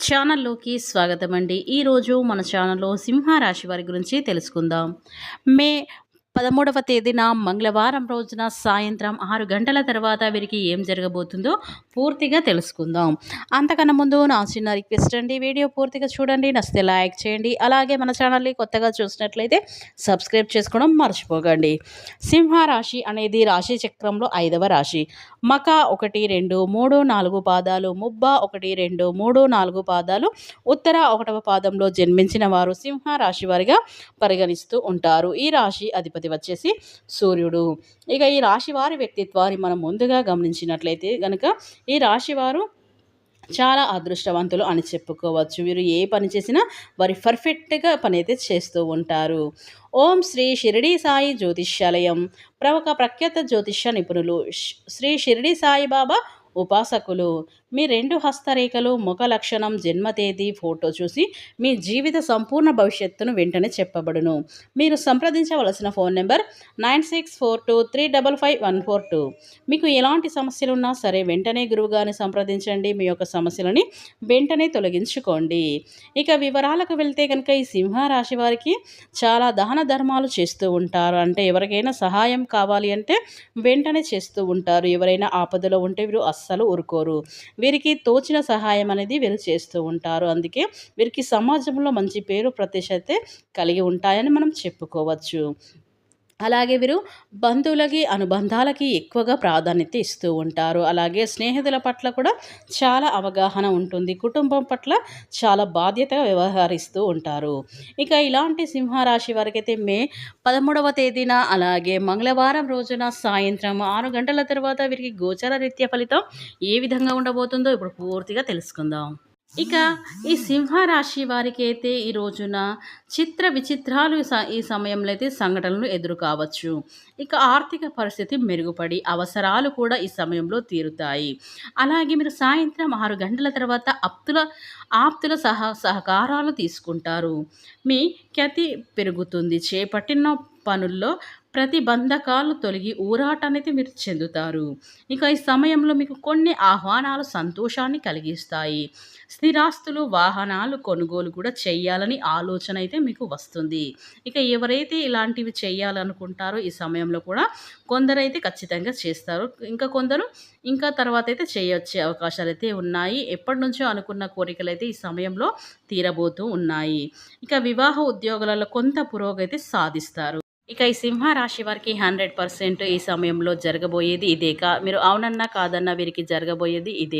ఛానల్లోకి స్వాగతం అండి ఈరోజు మన ఛానల్లో సింహరాశి వారి గురించి తెలుసుకుందాం. మే పదమూడవ తేదీన మంగళవారం రోజున సాయంత్రం ఆరు గంటల తర్వాత వీరికి ఏం జరగబోతుందో పూర్తిగా తెలుసుకుందాం. అంతకన్నా ముందు నా చిన్న రిక్వెస్ట్ అండి. వీడియో పూర్తిగా చూడండి. నచ్చితే లైక్ చేయండి. అలాగే మన ఛానల్ని కొత్తగా చూసినట్లయితే సబ్స్క్రైబ్ చేసుకోవడం మర్చిపోకండి. సింహరాశి అనేది రాశి చక్రంలో ఐదవ రాశి. మక ఒకటి రెండు మూడు నాలుగు పాదాలు ముబ్బ ఒకటి రెండు మూడు నాలుగు పాదాలు ఉత్తర ఒకటవ పాదంలో జన్మించిన వారు సింహ రాశి వారిగా పరిగణిస్తూ ఉంటారు. ఈ రాశి అధిపతి వచ్చేసి సూర్యుడు. ఇక ఈ రాశి వారి వ్యక్తిత్వాన్ని మనం ముందుగా గమనించినట్లయితే కనుక ఈ రాశివారు చాలా అదృష్టవంతులు అని చెప్పుకోవచ్చు. వీరు ఏ పని చేసినా వారి పర్ఫెక్ట్గా పని అయితే చేస్తూ ఉంటారు. ఓం శ్రీ షిరిడి సాయి జ్యోతిష్యాలయం. ప్రముఖ ప్రఖ్యాత జ్యోతిష్య నిపుణులు శ్రీ షిరిడి సాయిబాబా ఉపాసకులు. మీ రెండు హస్తరేఖలు ముఖ లక్షణం జన్మ తేదీ ఫోటో చూసి మీ జీవిత సంపూర్ణ భవిష్యత్తును వెంటనే చెప్పబడును. మీరు సంప్రదించవలసిన phone number nine six four two three double five one four two. మీకు ఎలాంటి సమస్యలు ఉన్నా సరే వెంటనే గురువుగారిని సంప్రదించండి. మీ యొక్క సమస్యలని వెంటనే తొలగించుకోండి. ఇక వివరాలకు వెళ్తే కనుక ఈ సింహరాశి వారికి చాలా దాన ధర్మాలు చేస్తూ ఉంటారు. అంటే ఎవరికైనా సహాయం కావాలి అంటే వెంటనే చేస్తూ ఉంటారు. ఎవరైనా ఆపదలో ఉంటే వీరు అస్సలు ఊరుకోరు. వీరికి తోచిన సహాయం అనేది వీరు చేస్తూ ఉంటారు. అందుకే వీరికి సమాజంలో మంచి పేరు ప్రతిష్టతే కలిగి ఉంటాయని మనం చెప్పుకోవచ్చు. అలాగే వీరు బంధువులకి అనుబంధాలకి ఎక్కువగా ప్రాధాన్యత ఇస్తూ ఉంటారు. అలాగే స్నేహితుల పట్ల కూడా చాలా అవగాహన ఉంటుంది. కుటుంబం పట్ల చాలా బాధ్యతగా వ్యవహరిస్తూ ఉంటారు. ఇక ఇలాంటి సింహరాశి వారికైతే మే పదమూడవ తేదీన అలాగే మంగళవారం రోజున సాయంత్రం ఆరు గంటల తర్వాత వీరికి గోచర రీత్యా ఫలితం ఏ విధంగా ఉండబోతుందో ఇప్పుడు పూర్తిగా తెలుసుకుందాం. ఇక ఈ సింహరాశి వారికి అయితే ఈ రోజున చిత్ర విచిత్రాలు ఈ సమయంలో అయితే సంఘటనలు ఎదురు కావచ్చు ఇక ఆర్థిక పరిస్థితి మెరుగుపడి అవసరాలు కూడా ఈ సమయంలో తీరుతాయి. అలాగే మీరు సాయంత్రం ఆరు గంటల తర్వాత అప్తుల ఆప్తుల సహ సహకారాలు తీసుకుంటారు. మీ ఖ్యాతి పెరుగుతుంది. చేపట్టిన పనుల్లో ప్రతిబంధకాలు తొలగి ఊరాట అనేది మీరు చెందుతారు. ఇక ఈ సమయంలో మీకు కొన్ని ఆహ్వానాలు సంతోషాన్ని కలిగిస్తాయి. స్థిరాస్తులు వాహనాలు కొనుగోలు కూడా చేయాలని ఆలోచన అయితే మీకు వస్తుంది. ఇక ఎవరైతే ఇలాంటివి చేయాలనుకుంటారో ఈ సమయంలో కూడా కొందరైతే ఖచ్చితంగా చేస్తారు. ఇంకా కొందరు ఇంకా తర్వాత అయితే చేయొచ్చే అవకాశాలు అయితే ఉన్నాయి. ఎప్పటి నుంచో అనుకున్న కోరికలు అయితే ఈ సమయంలో తీరబోతూ ఉన్నాయి. ఇక వివాహ ఉద్యోగాలలో కొంత పురోగతి సాధిస్తారు. ఇక ఈ సింహ రాశి వారికి హండ్రెడ్ పర్సెంట్ ఈ సమయంలో జరగబోయేది ఇదే. కా మీరు అవునన్నా కాదన్నా వీరికి జరగబోయేది ఇదే.